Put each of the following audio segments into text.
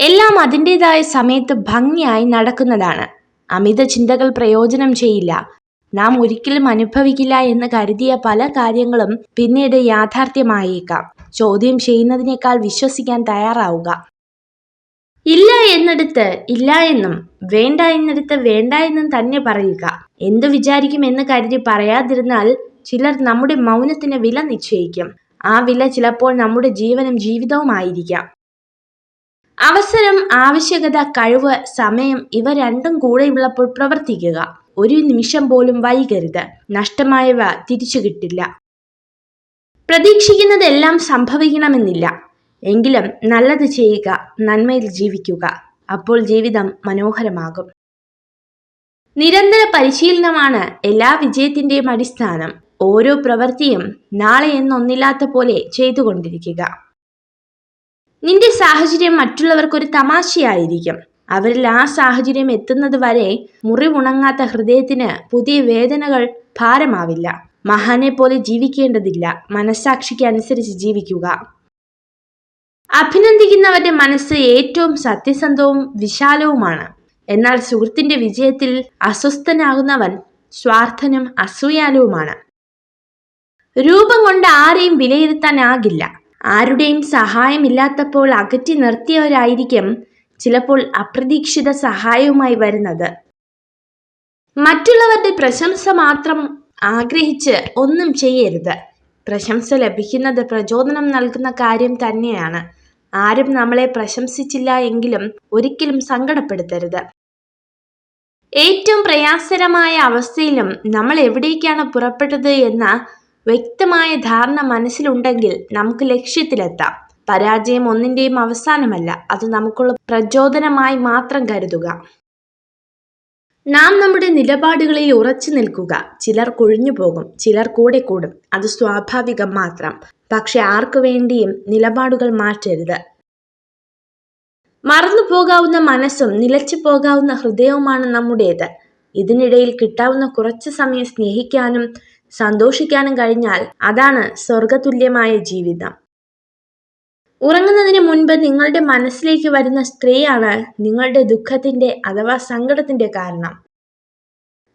എല്ലാം അതിന്റെതായ സമയത്ത് ഭംഗിയായി നടക്കുന്നതാണ്. അമിത ചിന്തകൾ പ്രയോജനം ചെയ്യില്ല. നാം ഒരിക്കലും അനുഭവിക്കില്ല എന്ന് കരുതിയ പല കാര്യങ്ങളും പിന്നീട് യാഥാർത്ഥ്യമായേക്കാം. ചോദ്യം ചെയ്യുന്നതിനേക്കാൾ വിശ്വസിക്കാൻ തയ്യാറാവുക. ഇല്ല എന്നിടത്ത് ഇല്ല എന്നും വേണ്ട എന്നിടത്ത് വേണ്ട എന്നും തന്നെ പറയുക. എന്തു വിചാരിക്കും എന്ന് കരുതി പറയാതിരുന്നാൽ ചിലർ നമ്മുടെ മൗനത്തിന് വില നിശ്ചയിക്കും. ആ വില ചിലപ്പോൾ നമ്മുടെ ജീവനും ജീവിതവുമായിരിക്കാം. അവസരം ആവശ്യകത കഴിവ് സമയം ഇവ രണ്ടും കൂടെയുള്ളപ്പോൾ പ്രവർത്തിക്കുക. ഒരു നിമിഷം പോലും വൈകരുത്. നഷ്ടമായവ തിരിച്ചു കിട്ടില്ല. പ്രതീക്ഷിക്കുന്നതെല്ലാം സംഭവിക്കണമെന്നില്ല. എങ്കിലും നല്ലത് ചെയ്യുക നന്മയിൽ ജീവിക്കുക. അപ്പോൾ ജീവിതം മനോഹരമാകും. നിരന്തര പരിശീലനമാണ് എല്ലാ വിജയത്തിന്റെയും അടിസ്ഥാനം. ഓരോ പ്രവൃത്തിയും നാളെ എന്നൊന്നില്ലാത്ത പോലെ ചെയ്തുകൊണ്ടിരിക്കുക. നിന്റെ സാഹചര്യം മറ്റുള്ളവർക്കൊരു തമാശയായിരിക്കും. അവരിൽ ആ സാഹചര്യം എത്തുന്നത് വരെ മുറിവുണങ്ങാത്ത ഹൃദയത്തിന് പുതിയ വേദനകൾ ഭാരമാവില്ല. മഹാനെ പോലെ ജീവിക്കേണ്ടതില്ല. മനസ്സാക്ഷിക്ക് അനുസരിച്ച് ജീവിക്കുക. അഭിനന്ദിക്കുന്നവന്റെ മനസ്സ് ഏറ്റവും സത്യസന്ധവും വിശാലവുമാണ്. എന്നാൽ സുഹൃത്തിന്റെ വിജയത്തിൽ അസ്വസ്ഥനാകുന്നവൻ സ്വാർത്ഥനും അസൂയാലുവുമാണ്. രൂപം കൊണ്ട് ആരെയും വിലയിരുത്താനാകില്ല. ആരുടെയും സഹായമില്ലാത്തപ്പോൾ അകറ്റി നിർത്തിയവരായിരിക്കും ചിലപ്പോൾ അപ്രതീക്ഷിത സഹായവുമായി വരുന്നത്. മറ്റുള്ളവരുടെ പ്രശംസ മാത്രം ആഗ്രഹിച്ച് ഒന്നും ചെയ്യരുത്. പ്രശംസ ലഭിക്കുന്നത് പ്രചോദനം നൽകുന്ന കാര്യം തന്നെയാണ്. ആരും നമ്മളെ പ്രശംസിച്ചില്ല എങ്കിലും ഒരിക്കലും സങ്കടപ്പെടുത്തരുത്. ഏറ്റവും പ്രയാസകരമായ അവസ്ഥയിലും നമ്മൾ എവിടേക്കാണ് പുറപ്പെട്ടത് എന്ന വ്യക്തമായ ധാരണ മനസ്സിലുണ്ടെങ്കിൽ നമുക്ക് ലക്ഷ്യത്തിലെത്താം. പരാജയം ഒന്നിന്റെയും അവസാനമല്ല അത് നമുക്കുള്ള പ്രചോദനമായി മാത്രം കരുതുക. നാം നമ്മുടെ നിലപാടുകളിൽ ഉറച്ചു നിൽക്കുക. ചിലർ കൊഴിഞ്ഞു പോകും ചിലർ കൂടെ കൂടും. അത് സ്വാഭാവികം മാത്രം. പക്ഷെ ആർക്കു വേണ്ടിയും നിലപാടുകൾ മാറ്റരുത്. മറന്നു പോകാവുന്ന മനസ്സും നിലച്ചു പോകാവുന്ന ഹൃദയവുമാണ് നമ്മുടേത്. ഇതിനിടയിൽ കിട്ടാവുന്ന കുറച്ച് സമയം സ്നേഹിക്കാനും സന്തോഷിക്കാനും കഴിഞ്ഞാൽ അതാണ് സ്വർഗതുല്യമായ ജീവിതം. ഉറങ്ങുന്നതിന് മുൻപ് നിങ്ങളുടെ മനസ്സിലേക്ക് വരുന്ന സ്ത്രീയാണ് നിങ്ങളുടെ ദുഃഖത്തിന്റെ അഥവാ സങ്കടത്തിന്റെ കാരണം.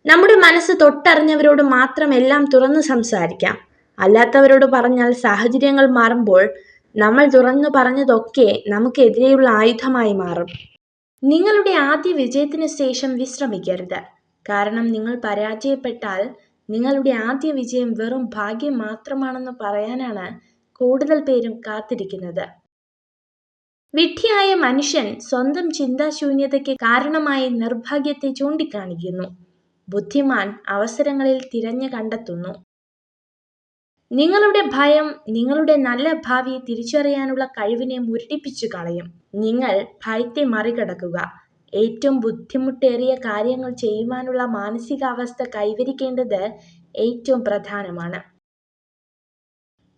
നമ്മുടെ മനസ്സ് തൊട്ടറിഞ്ഞവരോട് മാത്രം എല്ലാം തുറന്നു സംസാരിക്കാം. അല്ലാത്തവരോട് പറഞ്ഞാൽ സാഹചര്യങ്ങൾ മാറുമ്പോൾ നമ്മൾ തുറന്നു പറഞ്ഞതൊക്കെ നമുക്കെതിരെയുള്ള ആയുധമായി മാറും. നിങ്ങളുടെ ആദ്യ വിജയത്തിന് ശേഷം വിശ്രമിക്കരുത്. കാരണം നിങ്ങൾ പരാജയപ്പെട്ടാൽ നിങ്ങളുടെ ആദ്യ വിജയം വെറും ഭാഗ്യം മാത്രമാണെന്ന് പറയാനാണ് കൂടുതൽ പേരും കാത്തിരിക്കുന്നത്. വിഡ്ഢിയായ മനുഷ്യൻ സ്വന്തം ചിന്താശൂന്യതയ്ക്ക് കാരണമായി നിർഭാഗ്യത്തെ ചൂണ്ടിക്കാണിക്കുന്നു. ബുദ്ധിമാൻ അവസരങ്ങളിൽ തിരഞ്ഞു കണ്ടെത്തുന്നു. നിങ്ങളുടെ ഭയം നിങ്ങളുടെ നല്ല ഭാവി തിരിച്ചറിയാനുള്ള കഴിവിനെ മുരടിപ്പിച്ചു കളയും. നിങ്ങൾ ഭയത്തെ മറികടക്കുക. ഏറ്റവും ബുദ്ധിമുട്ടേറിയ കാര്യങ്ങൾ ചെയ്യുവാനുള്ള മാനസികാവസ്ഥ കൈവരിക്കേണ്ടത് ഏറ്റവും പ്രധാനമാണ്.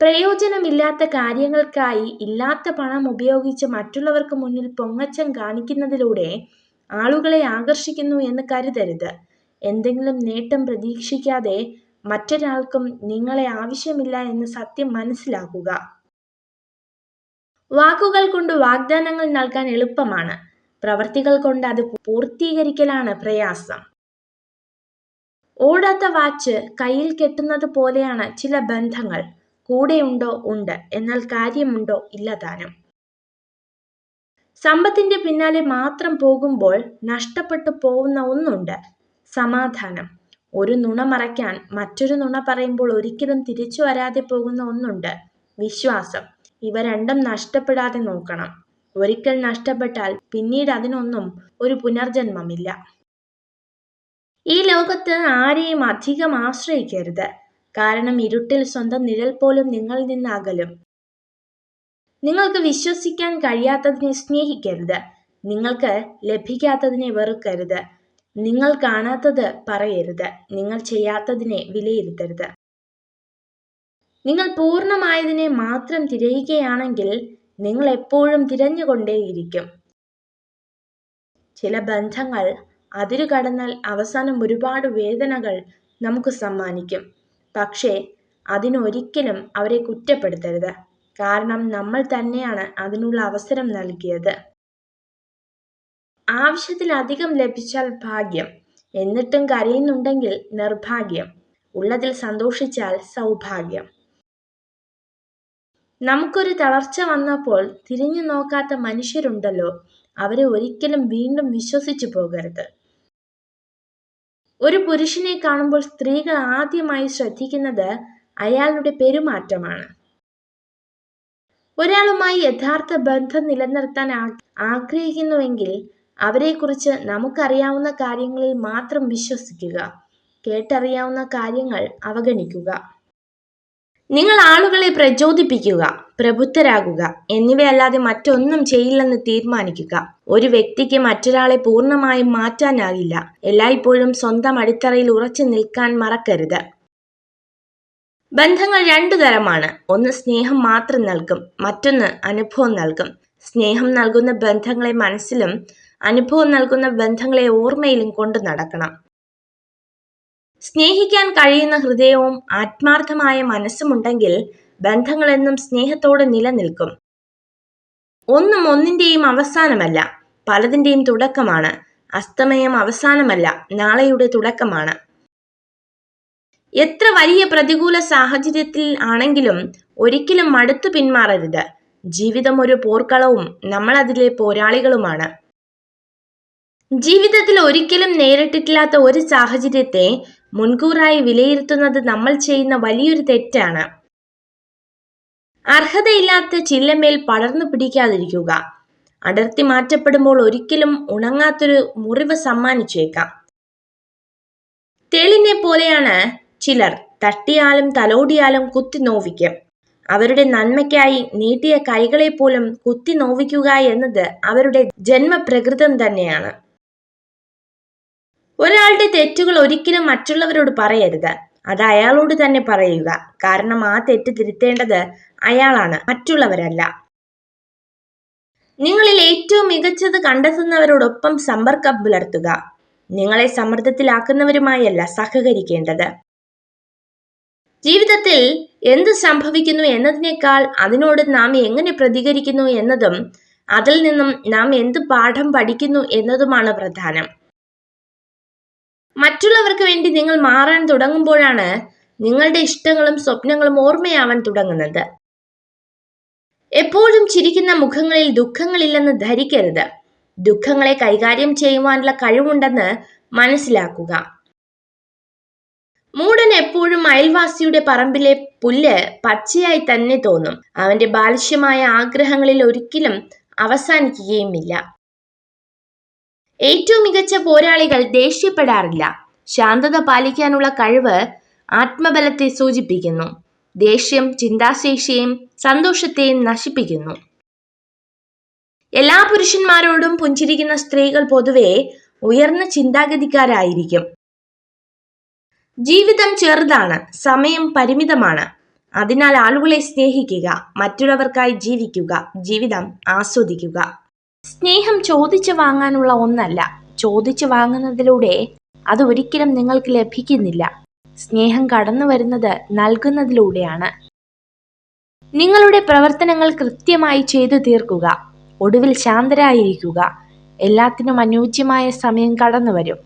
പ്രയോജനമില്ലാത്ത കാര്യങ്ങൾക്കായി ഇല്ലാത്ത പണം ഉപയോഗിച്ച് മറ്റുള്ളവർക്ക് മുന്നിൽ പൊങ്ങച്ചം കാണിക്കുന്നതിലൂടെ ആളുകളെ ആകർഷിക്കുന്നു എന്ന് കരുതരുത്. എന്തെങ്കിലും നേട്ടം പ്രതീക്ഷിക്കാതെ മറ്റൊരാൾക്കും നിങ്ങളെ ആവശ്യമില്ല എന്ന് സത്യം മനസ്സിലാക്കുക. വാക്കുകൾ കൊണ്ട് വാഗ്ദാനങ്ങൾ നൽകാൻ എളുപ്പമാണ്. പ്രവർത്തികൾ കൊണ്ട് അത് പൂർത്തീകരിക്കലാണ് പ്രയാസം. ഓടാത്ത വാച്ച് കയ്യിൽ കെട്ടുന്നത് പോലെയാണ് ചില ബന്ധങ്ങൾ. കൂടെയുണ്ടോ ഉണ്ട്. എന്നാൽ കാര്യമുണ്ടോ ഇല്ലതാനും സമ്പത്തിന്റെ പിന്നാലെ മാത്രം പോകുമ്പോൾ നഷ്ടപ്പെട്ടു പോകുന്ന ഒന്നുണ്ട്. സമാധാനം. ഒരു നുണ മറയ്ക്കാൻ മറ്റൊരു നുണ പറയുമ്പോൾ ഒരിക്കലും തിരിച്ചു വരാതെ പോകുന്ന ഒന്നുണ്ട്. വിശ്വാസം. ഇവ രണ്ടും നഷ്ടപ്പെടാതെ നോക്കണം. ഒരിക്കൽ നഷ്ടപ്പെട്ടാൽ പിന്നീട് അതിനൊന്നും ഒരു പുനർജന്മമില്ല. ഈ ലോകത്ത് ആരെയും അധികം ആശ്രയിക്കരുത്. കാരണം ഇരുട്ടിൽ സ്വന്തം നിഴൽ പോലും നിങ്ങളിൽ നിന്ന് അകലും നിങ്ങൾക്ക് വിശ്വസിക്കാൻ കഴിയാത്തതിനെ സ്നേഹിക്കരുത്. നിങ്ങൾക്ക് ലഭിക്കാത്തതിനെ വെറുക്കരുത്. നിങ്ങൾ കാണാത്തത് പറയരുത്. നിങ്ങൾ ചെയ്യാത്തതിനെ വിലയിരുത്തരുത്. നിങ്ങൾ പൂർണമായതിനെ മാത്രം തിരയുകയാണെങ്കിൽ നിങ്ങൾ എപ്പോഴും തിരഞ്ഞുകൊണ്ടേയിരിക്കും. ചില ബന്ധങ്ങൾ അതിരു കടന്നാൽ അവസാനം ഒരുപാട് വേദനകൾ നമുക്ക് സമ്മാനിക്കും. പക്ഷേ അതിനൊരിക്കലും അവരെ കുറ്റപ്പെടുത്തരുത്. കാരണം നമ്മൾ തന്നെയാണ് അതിനുള്ള അവസരം നൽകിയത്. ആവശ്യത്തിലധികം ലഭിച്ചാൽ ഭാഗ്യം. എന്നിട്ടും കരയുന്നുണ്ടെങ്കിൽ നിർഭാഗ്യം. ഉള്ളതിൽ സന്തോഷിച്ചാൽ സൗഭാഗ്യം. നമുക്കൊരു തളർച്ച വന്നപ്പോൾ തിരിഞ്ഞു നോക്കാത്ത മനുഷ്യരുണ്ടല്ലോ. അവരെ ഒരിക്കലും വീണ്ടും വിശ്വസിച്ചു പോകരുത്. ഒരു പുരുഷനെ കാണുമ്പോൾ സ്ത്രീകൾ ആദ്യമായി ശ്രദ്ധിക്കുന്നത് അയാളുടെ പെരുമാറ്റമാണ്. ഒരാളുമായി യഥാർത്ഥ ബന്ധം നിലനിർത്താൻ ആഗ്രഹിക്കുന്നുവെങ്കിൽ അവരെക്കുറിച്ച് നമുക്കറിയാവുന്ന കാര്യങ്ങളിൽ മാത്രം വിശ്വസിക്കുക. കേട്ടറിയാവുന്ന കാര്യങ്ങൾ അവഗണിക്കുക. നിങ്ങൾ ആളുകളെ പ്രചോദിപ്പിക്കുക പ്രബുദ്ധരാകുക എന്നിവയല്ലാതെ മറ്റൊന്നും ചെയ്യില്ലെന്ന് തീരുമാനിക്കുക. ഒരു വ്യക്തിക്ക് മറ്റൊരാളെ പൂർണമായും മാറ്റാനാകില്ല. എല്ലായ്പ്പോഴും സ്വന്തം അടിത്തറയിൽ ഉറച്ചു നിൽക്കാൻ മറക്കരുത്. ബന്ധങ്ങൾ രണ്ടു തരമാണ്. ഒന്ന് സ്നേഹം മാത്രം നൽകും മറ്റൊന്ന് അനുഭവം നൽകും. സ്നേഹം നൽകുന്ന ബന്ധങ്ങളെ മനസ്സിലും അനുഭവം നൽകുന്ന ബന്ധങ്ങളെ ഓർമ്മയിലും കൊണ്ടു നടക്കണം. സ്നേഹിക്കാൻ കഴിയുന്ന ഹൃദയവും ആത്മാർത്ഥമായ മനസ്സുമുണ്ടെങ്കിൽ ബന്ധങ്ങളെന്നും സ്നേഹത്തോടെ നിലനിൽക്കും. ഒന്നും ഒന്നിന്റെയും അവസാനമല്ല പലതിന്റെയും തുടക്കമാണ്. അസ്തമയം അവസാനമല്ല നാളെയുടെ തുടക്കമാണ്. എത്ര വലിയ പ്രതികൂല സാഹചര്യത്തിൽ ആണെങ്കിലും ഒരിക്കലും മടുത്തു പിന്മാറരുത്. ജീവിതം ഒരു പോർക്കളവും നമ്മൾ അതിലെ പോരാളികളുമാണ്. ജീവിതത്തിൽ ഒരിക്കലും നേരിട്ടിട്ടില്ലാത്ത ഒരു സാഹചര്യത്തെ മുൻകൂറായി വിലയിരുത്തുന്നത് നമ്മൾ ചെയ്യുന്ന വലിയൊരു തെറ്റാണ്. അർഹതയില്ലാത്ത ചില്ലമേൽ പടർന്നു പിടിക്കാതിരിക്കുക. അടർത്തി മാറ്റപ്പെടുമ്പോൾ ഒരിക്കലും ഉണങ്ങാത്തൊരു മുറിവ് സമ്മാനിച്ചേക്കാം. തേളിനെ പോലെയാണ് ചിലർ തട്ടിയാലും തലോടിയാലും കുത്തി നോവിക്കും. അവരുടെ നന്മയ്ക്കായി നീട്ടിയ കൈകളെ പോലും കുത്തി നോവിക്കുക എന്നത് അവരുടെ ജന്മപ്രകൃതം തന്നെയാണ്. ഒരാളുടെ തെറ്റുകൾ ഒരിക്കലും മറ്റുള്ളവരോട് പറയരുത്. അത് അയാളോട് തന്നെ പറയുക. കാരണം ആ തെറ്റ് തിരുത്തേണ്ടത് അയാളാണ് മറ്റുള്ളവരല്ല. നിങ്ങളിൽ ഏറ്റവും മികച്ചത് കണ്ടെത്തുന്നവരോടൊപ്പം സമ്പർക്കം പുലർത്തുക. നിങ്ങളെ സമ്മർദ്ദത്തിലാക്കുന്നവരുമായല്ല സഹകരിക്കേണ്ടത്. ജീവിതത്തിൽ എന്ത് സംഭവിക്കുന്നു എന്നതിനേക്കാൾ അതിനോട് നാം എങ്ങനെ പ്രതികരിക്കുന്നു എന്നതും അതിൽ നിന്നും നാം എന്ത് പാഠം പഠിക്കുന്നു എന്നതുമാണ് പ്രധാനം. മറ്റുള്ളവർക്ക് വേണ്ടി നിങ്ങൾ മാറാൻ തുടങ്ങുമ്പോഴാണ് നിങ്ങളുടെ ഇഷ്ടങ്ങളും സ്വപ്നങ്ങളും ഓർമ്മയാവാൻ തുടങ്ങുന്നത്. എപ്പോഴും ചിരിക്കുന്ന മുഖങ്ങളിൽ ദുഃഖങ്ങളില്ലെന്ന് ധരിക്കരുത്. ദുഃഖങ്ങളെ കൈകാര്യം ചെയ്യുവാനുള്ള കഴിവുണ്ടെന്ന് മനസ്സിലാക്കുക. മൂടൻ എപ്പോഴും അയൽവാസിയുടെ പറമ്പിലെ പുല്ല് പച്ചയായി തന്നെ തോന്നും. അവന്റെ ബാലിശ്യമായ ആഗ്രഹങ്ങളിൽ ഒരിക്കലും അവസാനിക്കുകയുമില്ല. ഏറ്റവും മികച്ച പോരാളികൾ ദേഷ്യപ്പെടാറില്ല. ശാന്തത പാലിക്കാനുള്ള കഴിവ് ആത്മബലത്തെ സൂചിപ്പിക്കുന്നു. ദേഷ്യം ചിന്താശേഷിയെയും സന്തോഷത്തെയും നശിപ്പിക്കുന്നു. എല്ലാ പുരുഷന്മാരോടും പുഞ്ചിരിക്കുന്ന സ്ത്രീകൾ പൊതുവെ ഉയർന്ന ചിന്താഗതിക്കാരായിരിക്കും. ജീവിതം ചെറുതാണ് സമയം പരിമിതമാണ്. അതിനാൽ ആളുകളെ സ്നേഹിക്കുക മറ്റുള്ളവർക്കായി ജീവിക്കുക ജീവിതം ആസ്വദിക്കുക. സ്നേഹം ചോദിച്ചു വാങ്ങാനുള്ള ഒന്നല്ല. ചോദിച്ചു വാങ്ങുന്നതിലൂടെ അത് ഒരിക്കലും നിങ്ങൾക്ക് ലഭിക്കുന്നില്ല. സ്നേഹം കടന്നു വരുന്നത് നൽകുന്നതിലൂടെയാണ്. നിങ്ങളുടെ പ്രവർത്തനങ്ങൾ കൃത്യമായി ചെയ്തു തീർക്കുക. ഒടുവിൽ ശാന്തരായിരിക്കുക. എല്ലാത്തിനും അനുയോജ്യമായ സമയം കടന്നു വരും.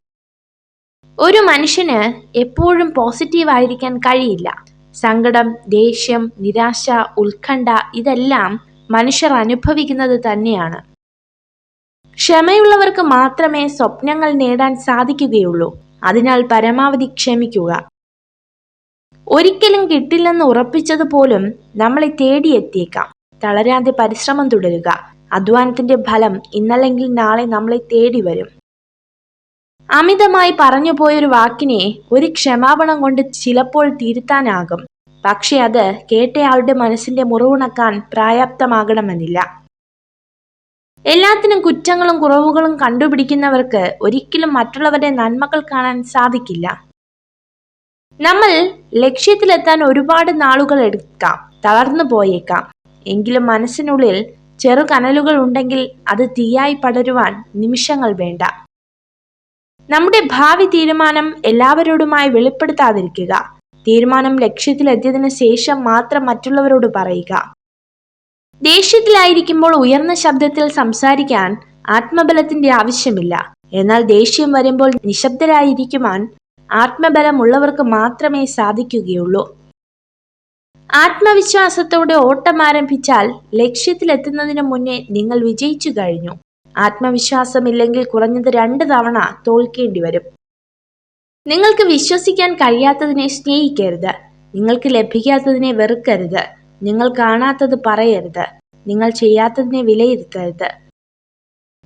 ഒരു മനുഷ്യന് എപ്പോഴും പോസിറ്റീവ് ആയിരിക്കാൻ കഴിയില്ല. സങ്കടം ദേഷ്യം നിരാശ ഉത്കണ്ഠ ഇതെല്ലാം മനുഷ്യർ അനുഭവിക്കുന്നത് തന്നെയാണ്. ക്ഷമയുള്ളവർക്ക് മാത്രമേ സ്വപ്നങ്ങൾ നേടാൻ സാധിക്കുകയുള്ളൂ. അതിനാൽ പരമാവധി ക്ഷമിക്കുക. ഒരിക്കലും കിട്ടില്ലെന്ന് ഉറപ്പിച്ചത് പോലും നമ്മളെ തേടിയെത്തിയേക്കാം. തളരാതെ പരിശ്രമം തുടരുക. അധ്വാനത്തിന്റെ ഫലം ഇന്നല്ലെങ്കിൽ നാളെ നമ്മളെ തേടി വരും അമിതമായി പറഞ്ഞു പോയൊരു വാക്കിനെ ഒരു ക്ഷമാപണം കൊണ്ട് ചിലപ്പോൾ തിരുത്താനാകും. പക്ഷെ അത് കേട്ടയാളുടെ മനസ്സിന്റെ മുറിവുണക്കാൻ പ്രായാപ്തമാകണമെന്നില്ല. എല്ലാത്തിനും കുറ്റങ്ങളും കുറവുകളും കണ്ടുപിടിക്കുന്നവർക്ക് ഒരിക്കലും മറ്റുള്ളവരുടെ നന്മകൾ കാണാൻ സാധിക്കില്ല. നമ്മൾ ലക്ഷ്യത്തിലെത്താൻ ഒരുപാട് നാളുകൾ എടുക്കാം തളർന്നു പോയേക്കാം. എങ്കിലും മനസ്സിനുള്ളിൽ ചെറു കനലുകൾ ഉണ്ടെങ്കിൽ അത് തീയായി പടരുവാൻ നിമിഷങ്ങൾ വേണ്ട. നമ്മുടെ ഭാവി തീരുമാനം എല്ലാവരോടുമായി വെളിപ്പെടുത്താതിരിക്കുക. തീരുമാനം ലക്ഷ്യത്തിലെത്തിയതിനു ശേഷം മാത്രം മറ്റുള്ളവരോട് പറയുക. ദേഷ്യത്തിലായിരിക്കുമ്പോൾ ഉയർന്ന ശബ്ദത്തിൽ സംസാരിക്കാൻ ആത്മബലത്തിന്റെ ആവശ്യമില്ല. എന്നാൽ ദേഷ്യം വരുമ്പോൾ നിശബ്ദരായിരിക്കുവാൻ ആത്മബലമുള്ളവർക്ക് മാത്രമേ സാധിക്കുകയുള്ളൂ. ആത്മവിശ്വാസത്തോടെ ഓട്ടം ആരംഭിച്ചാൽ ലക്ഷ്യത്തിലെത്തുന്നതിന് മുന്നേ നിങ്ങൾ വിജയിച്ചു കഴിഞ്ഞു. ആത്മവിശ്വാസമില്ലെങ്കിൽ കുറഞ്ഞത് രണ്ട് തവണ തോൽക്കേണ്ടി വരും. നിങ്ങൾക്ക് വിശ്വസിക്കാൻ കഴിയാത്തതിനെ സ്നേഹിക്കരുത്. നിങ്ങൾക്ക് ലഭിക്കാത്തതിനെ വെറുക്കരുത്. നിങ്ങൾ കാണാത്തത് പറയരുത്. നിങ്ങൾ ചെയ്യാത്തതിനെ വിലയിരുത്തരുത്.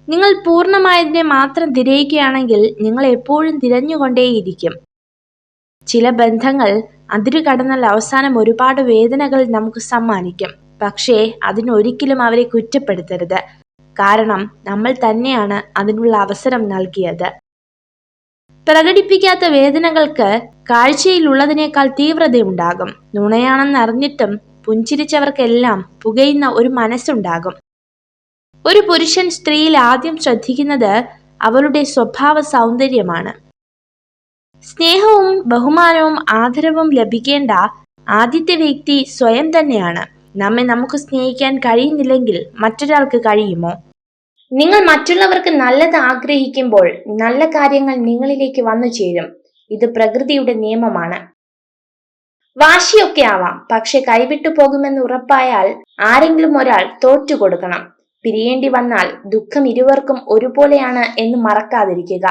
നിങ്ങൾ പൂർണമായതിനെ മാത്രം തിരയുകയാണെങ്കിൽ നിങ്ങൾ എപ്പോഴും തിരഞ്ഞുകൊണ്ടേയിരിക്കും. ചില ബന്ധങ്ങൾ അതിരു കടന്നാൽ അവസാനം ഒരുപാട് വേദനകൾ നമുക്ക് സമ്മാനിക്കും. പക്ഷേ അതിനൊരിക്കലും അവരെ കുറ്റപ്പെടുത്തരുത്. കാരണം നമ്മൾ തന്നെയാണ് അതിനുള്ള അവസരം നൽകിയത്. പ്രകടിപ്പിക്കാത്ത വേദനകൾക്ക് കാഴ്ചയിലുള്ളതിനേക്കാൾ തീവ്രതയുണ്ടാകും. നുണയാണെന്നറിഞ്ഞിട്ടും പുഞ്ചിരിച്ചവർക്കെല്ലാം പുകയുന്ന ഒരു മനസ്സുണ്ടാകും. ഒരു പുരുഷൻ സ്ത്രീയിൽ ആദ്യം ശ്രദ്ധിക്കുന്നത് അവളുടെ സ്വഭാവ സൗന്ദര്യമാണ്. സ്നേഹവും ബഹുമാനവും ആദരവും ലഭിക്കേണ്ട ആദ്യത്തെ വ്യക്തി സ്വയം തന്നെയാണ്. നമ്മെ നമുക്ക് സ്നേഹിക്കാൻ കഴിയുന്നില്ലെങ്കിൽ മറ്റൊരാൾക്ക് കഴിയുമോ? നിങ്ങൾ മറ്റുള്ളവർക്ക് നല്ലത് ആഗ്രഹിക്കുമ്പോൾ നല്ല കാര്യങ്ങൾ നിങ്ങളിലേക്ക് വന്നു ചേരും. ഇത് പ്രകൃതിയുടെ നിയമമാണ്. വാശിയൊക്കെ ആവാം. പക്ഷെ കൈവിട്ടു പോകുമെന്ന് ഉറപ്പായാൽ ആരെങ്കിലും ഒരാൾ തോറ്റു കൊടുക്കണം. പിരിയേണ്ടി വന്നാൽ ദുഃഖം ഇരുവർക്കും ഒരുപോലെയാണ് എന്ന് മറക്കാതിരിക്കുക.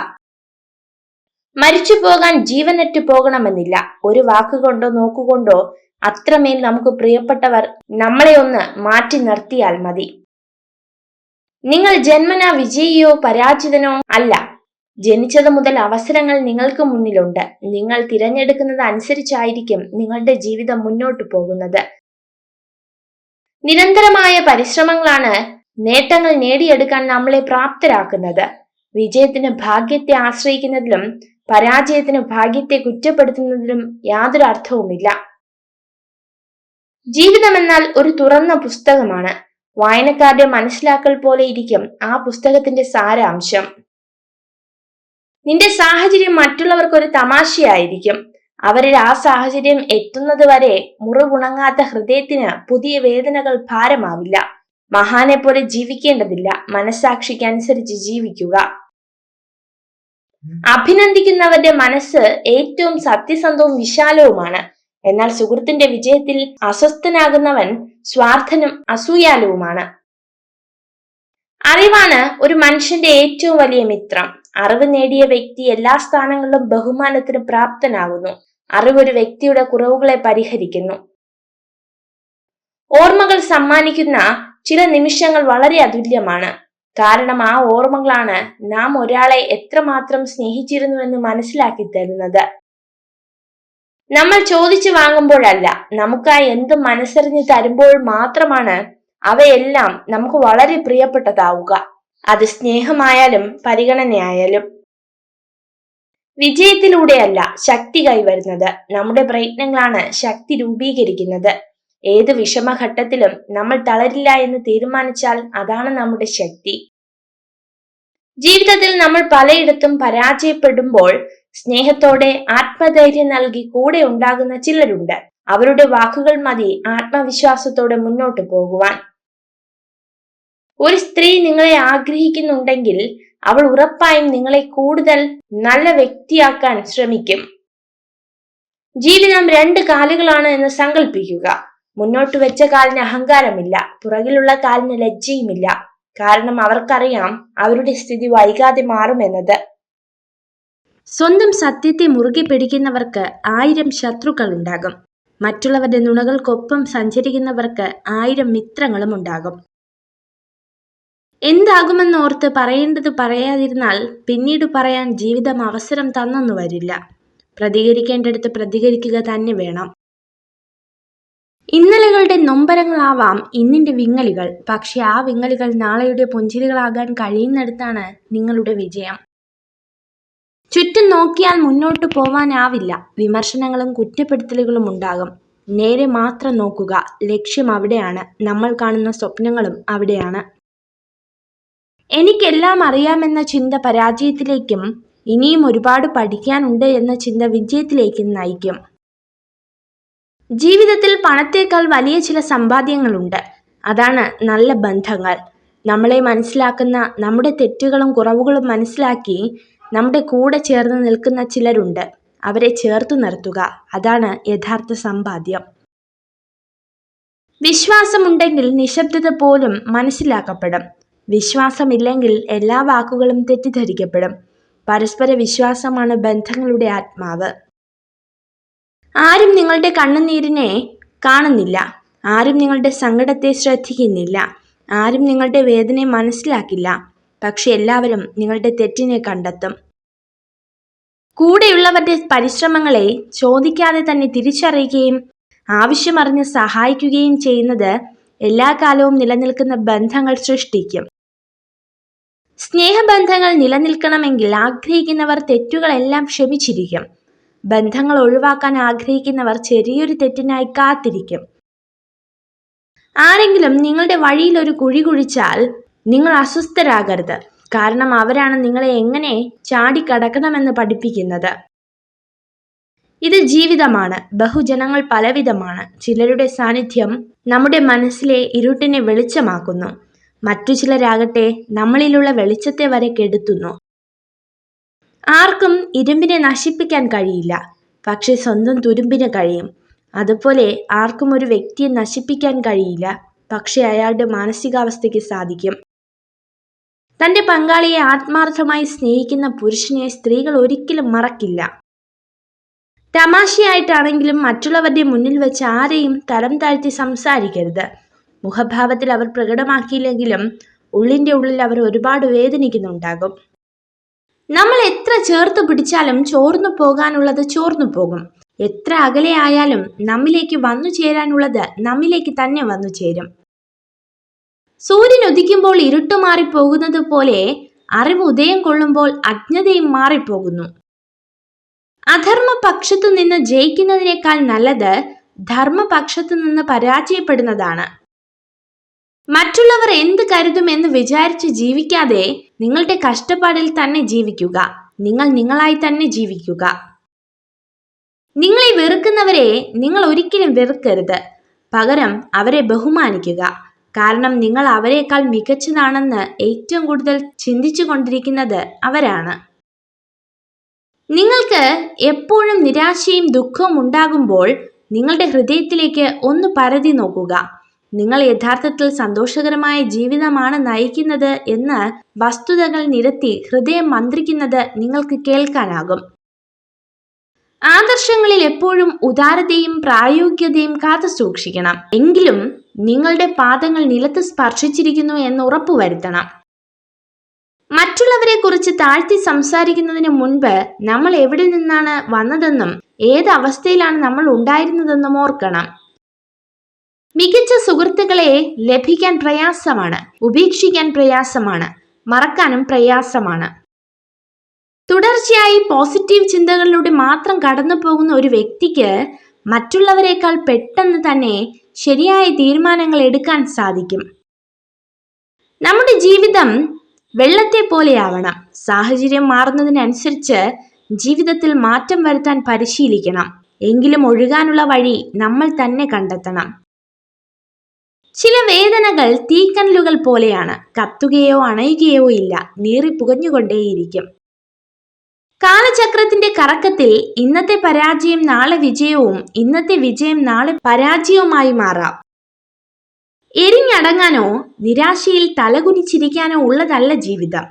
മരിച്ചു പോകാൻ ജീവനറ്റ് പോകണമെന്നില്ല. ഒരു വാക്കുകൊണ്ടോ നോക്കുകൊണ്ടോ അത്രമേൽ നമുക്ക് പ്രിയപ്പെട്ടവർ നമ്മളെ ഒന്ന് മാറ്റി നിർത്തിയാൽ മതി. നിങ്ങൾ ജന്മനാ വിജയിയോ പരാജിതനോ അല്ല. ജനിച്ചത് മുതൽ അവസരങ്ങൾ നിങ്ങൾക്ക് മുന്നിലുണ്ട്. നിങ്ങൾ തിരഞ്ഞെടുക്കുന്നത് അനുസരിച്ചായിരിക്കും നിങ്ങളുടെ ജീവിതം മുന്നോട്ടു പോകുന്നത്. നിരന്തരമായ പരിശ്രമങ്ങളാണ് നേട്ടങ്ങൾ നേടിയെടുക്കാൻ നമ്മളെ പ്രാപ്തരാക്കുന്നത്. വിജയത്തിന് ഭാഗ്യത്തെ ആശ്രയിക്കുന്നതിലും പരാജയത്തിന് ഭാഗ്യത്തെ കുറ്റപ്പെടുത്തുന്നതിലും യാതൊരു അർത്ഥവുമില്ല. ജീവിതം എന്നാൽ ഒരു തുറന്ന പുസ്തകമാണ്. വായനക്കാരുടെ മനസ്സിലാക്കൽ പോലെ ഇരിക്കും ആ പുസ്തകത്തിന്റെ സാരാംശം. നിന്റെ സാഹചര്യം മറ്റുള്ളവർക്ക് ഒരു തമാശയായിരിക്കും. അവരിൽ ആ സാഹചര്യം എത്തുന്നത് വരെ മുറിവുണങ്ങാത്ത ഹൃദയത്തിന് പുതിയ വേദനകൾ ഭാരമാവില്ല. മഹാനെ പോലെ ജീവിക്കേണ്ടതില്ല. മനസ്സാക്ഷിക്കനുസരിച്ച് ജീവിക്കുക. അഭിനന്ദിക്കുന്നവരുടെ മനസ്സ് ഏറ്റവും സത്യസന്ധവും വിശാലവുമാണ്. എന്നാൽ സുഹൃത്തിന്റെ വിജയത്തിൽ അസ്വസ്ഥനാകുന്നവൻ സ്വാർത്ഥനും അസൂയാലുവുമാണ്. അറിവാണ് ഒരു മനുഷ്യന്റെ ഏറ്റവും വലിയ മിത്രം. അറിവ് നേടിയ വ്യക്തി എല്ലാ സ്ഥാനങ്ങളിലും ബഹുമാനത്തിന് പ്രാപ്തനാകുന്നു. അറിവ് ഒരു വ്യക്തിയുടെ കുറവുകളെ പരിഹരിക്കുന്നു. ഓർമ്മകൾ സമ്മാനിക്കുന്ന ചില നിമിഷങ്ങൾ വളരെ അതുല്യമാണ്. കാരണം ആ ഓർമ്മകളാണ് നാം ഒരാളെ എത്രമാത്രം സ്നേഹിച്ചിരുന്നുവെന്ന് മനസ്സിലാക്കി തരുന്നത്. നമ്മൾ ചോദിച്ചു വാങ്ങുമ്പോഴല്ല നമുക്കായി എന്ത് മനസ്സറിഞ്ഞ് തരുമ്പോൾ മാത്രമാണ് അവയെല്ലാം നമുക്ക് വളരെ പ്രിയപ്പെട്ടതാവുക. അത് സ്നേഹമായാലും പരിഗണനയായാലും. വിജയത്തിലൂടെയല്ല ശക്തി കൈവരുന്നത്. നമ്മുടെ പ്രയത്നങ്ങളാണ് ശക്തി രൂപീകരിക്കുന്നത്. ഏത് വിഷമഘട്ടത്തിലും നമ്മൾ തളരില്ല എന്ന് തീരുമാനിച്ചാൽ അതാണ് നമ്മുടെ ശക്തി. ജീവിതത്തിൽ നമ്മൾ പലയിടത്തും പരാജയപ്പെടുമ്പോൾ സ്നേഹത്തോടെ ആത്മധൈര്യം നൽകി കൂടെ ഉണ്ടാകുന്ന ചിലരുണ്ട്. അവരുടെ വാക്കുകൾ മതി ആത്മവിശ്വാസത്തോടെ മുന്നോട്ട് പോകുവാൻ. ഒരു സ്ത്രീ നിങ്ങളെ ആഗ്രഹിക്കുന്നുണ്ടെങ്കിൽ അവൾ ഉറപ്പായും നിങ്ങളെ കൂടുതൽ നല്ല വ്യക്തിയാക്കാൻ ശ്രമിക്കും. ജീവിതം രണ്ട് കാലുകളാണ് എന്ന് സങ്കല്പിക്കുക മുന്നോട്ട് വെച്ച കാലിന് അഹങ്കാരമില്ല. പുറകിലുള്ള കാലിന് ലജ്ജയുമില്ല. കാരണം അവർക്കറിയാം അവരുടെ സ്ഥിതി വൈകാതെ മാറുമെന്നത് സ്വന്തം സത്യത്തെ മുറുകെ പിടിക്കുന്നവർക്ക് ആയിരം ശത്രുക്കൾ ഉണ്ടാകും. മറ്റുള്ളവരുടെ നുണകൾക്കൊപ്പം സഞ്ചരിക്കുന്നവർക്ക് ആയിരം മിത്രങ്ങളും ഉണ്ടാകും. എന്താകുമെന്നോർത്ത് പറയേണ്ടത് പറയാതിരുന്നാൽ പിന്നീട് പറയാൻ ജീവിതം അവസരം തന്നെന്നു വരില്ല. പ്രതികരിക്കേണ്ടടുത്ത് പ്രതികരിക്കുക തന്നെ വേണം. ഇന്നലകളുടെ നൊമ്പരങ്ങളാവാം ഇന്നിന്റെ വിങ്ങലുകൾ. പക്ഷെ ആ വിങ്ങലുകൾ നാളെയുടെ പുഞ്ചിരികളാകാൻ കഴിയുന്നിടത്താണ് നിങ്ങളുടെ വിജയം. ചുറ്റും നോക്കിയാൽ മുന്നോട്ട് പോവാനാവില്ല. വിമർശനങ്ങളും കുറ്റപ്പെടുത്തലുകളും ഉണ്ടാകും. നേരെ മാത്രം നോക്കുക. ലക്ഷ്യം അവിടെയാണ്. നമ്മൾ കാണുന്ന സ്വപ്നങ്ങളും അവിടെയാണ്. എനിക്കെല്ലാം അറിയാമെന്ന ചിന്ത പരാജയത്തിലേക്കും ഇനിയും ഒരുപാട് പഠിക്കാനുണ്ട് എന്ന ചിന്ത വിജയത്തിലേക്കും നയിക്കും. ജീവിതത്തിൽ പണത്തേക്കാൾ വലിയ ചില സമ്പാദ്യങ്ങളുണ്ട്. അതാണ് നല്ല ബന്ധങ്ങൾ. നമ്മളെ മനസ്സിലാക്കുന്ന നമ്മുടെ തെറ്റുകളും കുറവുകളും മനസ്സിലാക്കി നമ്മുടെ കൂടെ ചേർന്ന് നിൽക്കുന്ന ചിലരുണ്ട്. അവരെ ചേർത്തു നിർത്തുക. അതാണ് യഥാർത്ഥ സമ്പാദ്യം. വിശ്വാസമുണ്ടെങ്കിൽ നിശബ്ദത പോലും മനസ്സിലാക്കപ്പെടും. വിശ്വാസമില്ലെങ്കിൽ എല്ലാ വാക്കുകളും തെറ്റിദ്ധരിക്കപ്പെടും. പരസ്പര വിശ്വാസമാണ് ബന്ധങ്ങളുടെ ആത്മാവ്. ആരും നിങ്ങളുടെ കണ്ണുനീരിനെ കാണുന്നില്ല. ആരും നിങ്ങളുടെ സങ്കടത്തെ ശ്രദ്ധിക്കുന്നില്ല. ആരും നിങ്ങളുടെ വേദനയെ മനസ്സിലാക്കില്ല. പക്ഷെ എല്ലാവരും നിങ്ങളുടെ തെറ്റിനെ കണ്ടെത്തും. കൂടെയുള്ളവരുടെ പരിശ്രമങ്ങളെ ചോദിക്കാതെ തന്നെ തിരിച്ചറിയുകയും ആവശ്യമറിഞ്ഞ് സഹായിക്കുകയും ചെയ്യുന്നത് എല്ലാ കാലവും നിലനിൽക്കുന്ന ബന്ധങ്ങൾ സൃഷ്ടിക്കും. സ്നേഹബന്ധങ്ങൾ നിലനിൽക്കണമെങ്കിൽ ആഗ്രഹിക്കുന്നവർ തെറ്റുകളെല്ലാം ക്ഷമിച്ചിരിക്കും. ബന്ധങ്ങൾ ഒഴിവാക്കാൻ ആഗ്രഹിക്കുന്നവർ ചെറിയൊരു തെറ്റിനായി കാത്തിരിക്കും. ആരെങ്കിലും നിങ്ങളുടെ വഴിയിൽ ഒരു കുഴി കുഴിച്ചാൽ നിങ്ങൾ അസ്വസ്ഥരാകരുത്. കാരണം അവരാണ് നിങ്ങളെ എങ്ങനെ ചാടിക്കടക്കണമെന്ന് പഠിപ്പിക്കുന്നത്. ഇത് ജീവിതമാണ്. ബഹുജനങ്ങൾ പലവിധമാണ്. ചിലരുടെ സാന്നിധ്യം നമ്മുടെ മനസ്സിലെ ഇരുട്ടിനെ വെളിച്ചമാക്കുന്നു. മറ്റു ചിലരാകട്ടെ നമ്മളിലുള്ള വെളിച്ചത്തെ വരെ കെടുത്തുന്നു. ആർക്കും ഇരുമ്പിനെ നശിപ്പിക്കാൻ കഴിയില്ല. പക്ഷെ സ്വന്തം തുരുമ്പിന് കഴിയും. അതുപോലെ ആർക്കും ഒരു വ്യക്തിയെ നശിപ്പിക്കാൻ കഴിയില്ല. പക്ഷെ അയാളുടെ മാനസികാവസ്ഥയ്ക്ക് സാധിക്കും. തന്റെ പങ്കാളിയെ ആത്മാർത്ഥമായി സ്നേഹിക്കുന്ന പുരുഷനെ സ്ത്രീകൾ ഒരിക്കലും മറക്കില്ല. തമാശയായിട്ടാണെങ്കിലും മറ്റുള്ളവരുടെ മുന്നിൽ വെച്ച് ആരെയും തരം താഴ്ത്തി സംസാരിക്കരുത്. മുഖഭാവത്തിൽ അവർ പ്രകടമാക്കിയില്ലെങ്കിലും ഉള്ളിന്റെ ഉള്ളിൽ അവർ ഒരുപാട് വേദനിക്കുന്നുണ്ടാകും. നമ്മൾ എത്ര ചേർത്ത് പിടിച്ചാലും ചോർന്നു പോകാനുള്ളത് ചോർന്നു പോകും. എത്ര അകലെ ആയാലും നമ്മിലേക്ക് വന്നു ചേരാനുള്ളത് നമ്മിലേക്ക് തന്നെ വന്നു ചേരും. സൂര്യൻ ഉദിക്കുമ്പോൾ ഇരുട്ട് മാറിപ്പോകുന്നത് പോലെ അറിവ് ഉദയം കൊള്ളുമ്പോൾ അജ്ഞതയും മാറിപ്പോകുന്നു. അധർമ്മ പക്ഷത്തു നിന്ന് ജയിക്കുന്നതിനേക്കാൾ നല്ലത് ധർമ്മപക്ഷത്തു നിന്ന് പരാജയപ്പെടുന്നതാണ്. മറ്റുള്ളവർ എന്ത് കരുതുമെന്ന് വിചാരിച്ച് ജീവിക്കാതെ നിങ്ങളുടെ കഷ്ടപ്പാടിൽ തന്നെ ജീവിക്കുക. നിങ്ങൾ നിങ്ങളായി തന്നെ ജീവിക്കുക. നിങ്ങളെ വെറുക്കുന്നവരെ നിങ്ങൾ ഒരിക്കലും വെറുക്കരുത്. പകരം അവരെ ബഹുമാനിക്കുക. കാരണം നിങ്ങൾ അവരെക്കാൾ മികച്ചതാണെന്ന് ഏറ്റവും കൂടുതൽ ചിന്തിച്ചു കൊണ്ടിരിക്കുന്നത് അവരാണ്. നിങ്ങൾക്ക് എപ്പോഴും നിരാശയും ദുഃഖവും ഉണ്ടാകുമ്പോൾ നിങ്ങളുടെ ഹൃദയത്തിലേക്ക് ഒന്ന് പരതി നോക്കുക. നിങ്ങൾ യഥാർത്ഥത്തിൽ സന്തോഷകരമായ ജീവിതമാണ് നയിക്കുന്നത് എന്ന് വസ്തുതകൾ നിരത്തി ഹൃദയം മന്ത്രിക്കുന്നത് നിങ്ങൾക്ക് കേൾക്കാനാകും. ആദർശങ്ങളിൽ എപ്പോഴും ഉദാരതയും പ്രായോഗികതയും കാത്തു സൂക്ഷിക്കണം. എങ്കിലും നിങ്ങളുടെ പാദങ്ങൾ നിലത്ത് സ്പർശിച്ചിരിക്കുന്നു എന്ന് ഉറപ്പുവരുത്തണം. മറ്റുള്ളവരെ കുറിച്ച് താഴ്ത്തി സംസാരിക്കുന്നതിന് മുൻപ് നമ്മൾ എവിടെ നിന്നാണ് വന്നതെന്നും ഏത് അവസ്ഥയിലാണ് നമ്മൾ ഉണ്ടായിരുന്നതെന്നും ഓർക്കണം. മികച്ച സുഹൃത്തുക്കളെ ലഭിക്കാൻ പ്രയാസമാണ് ഉപേക്ഷിക്കാൻ പ്രയാസമാണ് മറക്കാനും പ്രയാസമാണ്. തുടർച്ചയായി പോസിറ്റീവ് ചിന്തകളിലൂടെ മാത്രം കടന്നു പോകുന്ന ഒരു വ്യക്തിക്ക് മറ്റുള്ളവരെക്കാൾ പെട്ടെന്ന് തന്നെ ശരിയായ തീരുമാനങ്ങൾ എടുക്കാൻ സാധിക്കും. നമ്മുടെ ജീവിതം വെള്ളത്തെ പോലെയാവണം. സാഹചര്യം മാറുന്നതിനനുസരിച്ച് ജീവിതത്തിൽ മാറ്റം വരുത്താൻ പരിശീലിക്കണം. എങ്കിലും ഒഴുകാനുള്ള വഴി നമ്മൾ തന്നെ കണ്ടെത്തണം. ചില വേദനകൾ തീക്കനലുകൾ പോലെയാണ്. കത്തുകയോ അണയുകയോ ഇല്ല. നീറി പുകഞ്ഞുകൊണ്ടേയിരിക്കും. കാലചക്രത്തിന്റെ കറക്കത്തിൽ ഇന്നത്തെ പരാജയം നാളെ വിജയവും ഇന്നത്തെ വിജയം നാളെ പരാജയവുമായി മാറാം. എരിഞ്ഞടങ്ങാനോ നിരാശയിൽ തലകുനിച്ചിരിക്കാനോ ഉള്ളതല്ല ജീവിതം.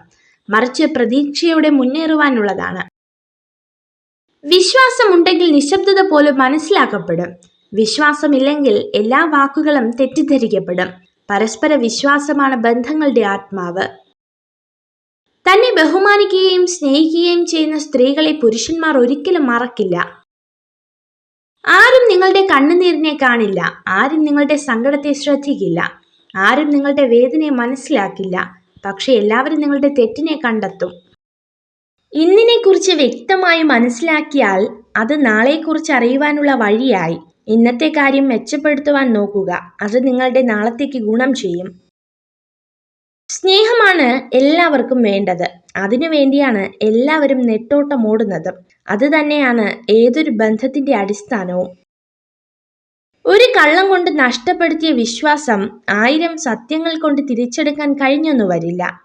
മറിച്ച് പ്രതീക്ഷയോടെ മുന്നേറുവാനുള്ളതാണ്. വിശ്വാസമുണ്ടെങ്കിൽ നിശബ്ദത പോലും മനസ്സിലാക്കപ്പെടും. വിശ്വാസമില്ലെങ്കിൽ എല്ലാ വാക്കുകളും തെറ്റിദ്ധരിക്കപ്പെടും. പരസ്പര വിശ്വാസമാണ് ബന്ധങ്ങളുടെ ആത്മാവ്. തന്നെ ബഹുമാനിക്കുകയും സ്നേഹിക്കുകയും ചെയ്യുന്ന സ്ത്രീകളെ പുരുഷന്മാർ ഒരിക്കലും മറക്കില്ല. ആരും നിങ്ങളുടെ കണ്ണുനീരിനെ കാണില്ല. ആരും നിങ്ങളുടെ സങ്കടത്തെ ശ്രദ്ധിക്കില്ല. ആരും നിങ്ങളുടെ വേദനയെ മനസ്സിലാക്കില്ല. പക്ഷെ എല്ലാവരും നിങ്ങളുടെ തെറ്റിനെ കണ്ടെത്തും. ഇന്നിനെക്കുറിച്ച് വ്യക്തമായി മനസ്സിലാക്കിയാൽ അത് നാളെക്കുറിച്ച് അറിയുവാനുള്ള വഴിയായി. ഇന്നത്തെ കാര്യം മെച്ചപ്പെടുത്തുവാൻ നോക്കുക. അത് നിങ്ങളുടെ നാളത്തേക്ക് ഗുണം ചെയ്യും. സ്നേഹമാണ് എല്ലാവർക്കും വേണ്ടത്. അതിനു വേണ്ടിയാണ് എല്ലാവരും നെട്ടോട്ടമോടുന്നത് അത് തന്നെയാണ് ഏതൊരു ബന്ധത്തിന്റെ അടിസ്ഥാനവും. ഒരു കള്ളം കൊണ്ട് നഷ്ടപ്പെടുത്തിയ വിശ്വാസം ആയിരം സത്യങ്ങൾ കൊണ്ട് തിരിച്ചെടുക്കാൻ കഴിഞ്ഞൊന്നു വരില്ല.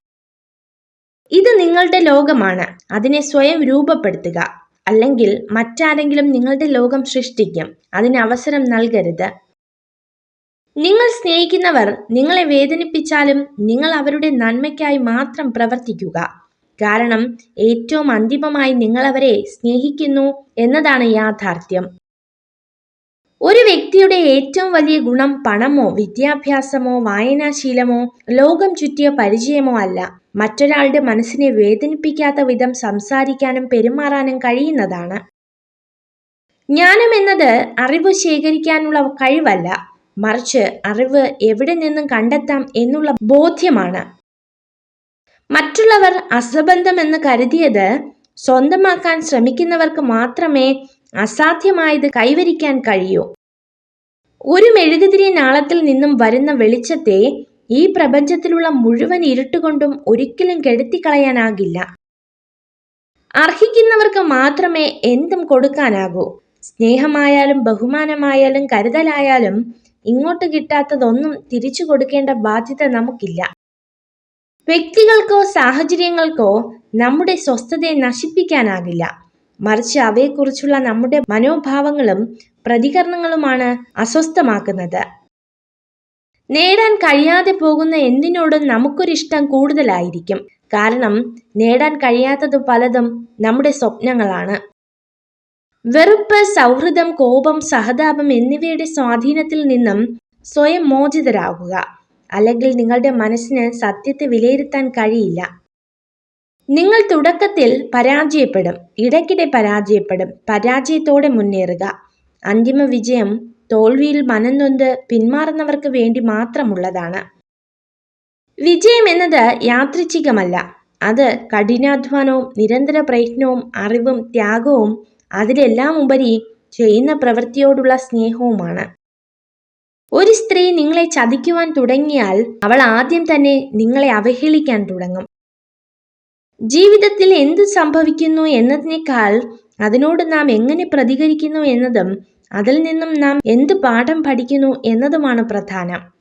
ഇത് നിങ്ങളുടെ ലോകമാണ്. അതിനെ സ്വയം രൂപപ്പെടുത്തുക. അല്ലെങ്കിൽ മറ്റാരെങ്കിലും നിങ്ങളുടെ ലോകം സൃഷ്ടിക്കും. അതിന് അവസരം നൽകരുത്. നിങ്ങൾ സ്നേഹിക്കുന്നവർ നിങ്ങളെ വേദനിപ്പിച്ചാലും നിങ്ങൾ അവരുടെ നന്മയ്ക്കായി മാത്രം പ്രവർത്തിക്കുക. കാരണം ഏറ്റവും അന്തിമമായി നിങ്ങൾ അവരെ സ്നേഹിക്കുന്നു എന്നതാണ് യാഥാർത്ഥ്യം. ഒരു വ്യക്തിയുടെ ഏറ്റവും വലിയ ഗുണം പണമോ വിദ്യാഭ്യാസമോ വായനാശീലമോ ലോകം ചുറ്റിയ പരിചയമോ അല്ല. മറ്റൊരാളുടെ മനസ്സിനെ വേദനിപ്പിക്കാത്ത വിധം സംസാരിക്കാനും പെരുമാറാനും കഴിയുന്നതാണ്. ജ്ഞാനം എന്നത് അറിവ് ശേഖരിക്കാനുള്ള കഴിവല്ല. മറിച്ച് അറിവ് എവിടെ നിന്നും കണ്ടെത്താം എന്നുള്ള ബോധ്യമാണ്. മറ്റുള്ളവർ അസബന്ധമെന്ന് കരുതിയത് സ്വന്തമാക്കാൻ ശ്രമിക്കുന്നവർക്ക് മാത്രമേ അസാധ്യമായത് കൈവരിക്കാൻ കഴിയൂ. ഒരു മെഴുകുതിരി നാളത്തിൽ നിന്നും വരുന്ന വെളിച്ചത്തെ ഈ പ്രപഞ്ചത്തിലുള്ള മുഴുവൻ ഇരുട്ടുകൊണ്ടും ഒരിക്കലും കെടുത്തിക്കളയാനാകില്ല. അർഹിക്കുന്നവർക്ക് മാത്രമേ എന്തും കൊടുക്കാനാകൂ. സ്നേഹമായാലും ബഹുമാനമായാലും കരുതലായാലും ഇങ്ങോട്ട് കിട്ടാത്തതൊന്നും തിരിച്ചു കൊടുക്കേണ്ട ബാധ്യത നമുക്കില്ല. വ്യക്തികൾക്കോ സാഹചര്യങ്ങൾക്കോ നമ്മുടെ സ്വസ്ഥതയെ നശിപ്പിക്കാനാകില്ല. മറിച്ച് അവയെക്കുറിച്ചുള്ള നമ്മുടെ മനോഭാവങ്ങളും പ്രതികരണങ്ങളുമാണ് അസ്വസ്ഥമാക്കുന്നത്. നേടാൻ കഴിയാതെ പോകുന്ന എന്തിനോടും നമുക്കൊരിഷ്ടം കൂടുതലായിരിക്കും. കാരണം നേടാൻ കഴിയാത്തത് പലതും നമ്മുടെ സ്വപ്നങ്ങളാണ്. വെറുപ്പ് സൗഹൃദം കോപം സഹതാപം എന്നിവയുടെ സ്വാധീനത്തിൽ നിന്നും സ്വയം മോചിതരാകുക. അല്ലെങ്കിൽ നിങ്ങളുടെ മനസ്സിന് സത്യത്തെ വിലയിരുത്താൻ കഴിയില്ല. നിങ്ങൾ തുടക്കത്തിൽ പരാജയപ്പെടും. ഇടയ്ക്കിടെ പരാജയപ്പെടും. പരാജയത്തോടെ മുന്നേറുക. അന്തിമ വിജയം തോൽവിയിൽ മനംനൊന്ത് പിന്മാറുന്നവർക്ക് വേണ്ടി മാത്രമുള്ളതാണ്. വിജയം എന്നത് യാദൃച്ഛികമല്ല. അത് കഠിനാധ്വാനവും നിരന്തര പ്രയത്നവും അറിവും ത്യാഗവും അതിലെല്ലാം ഉപരി ചെയ്യുന്ന പ്രവൃത്തിയോടുള്ള സ്നേഹവുമാണ്. ഒരു സ്ത്രീ നിങ്ങളെ ചതിക്കുവാൻ തുടങ്ങിയാൽ അവൾ ആദ്യം തന്നെ നിങ്ങളെ അവഹേളിക്കാൻ തുടങ്ങും. ജീവിതത്തിൽ എന്ത് സംഭവിക്കുന്നു എന്നതിനേക്കാൾ അതിനോട് നാം എങ്ങനെ പ്രതികരിക്കുന്നു എന്നതും അതിൽ നിന്നും നാം എന്ത് പാഠം പഠിക്കുന്നു എന്നതുമാണ് പ്രധാനം.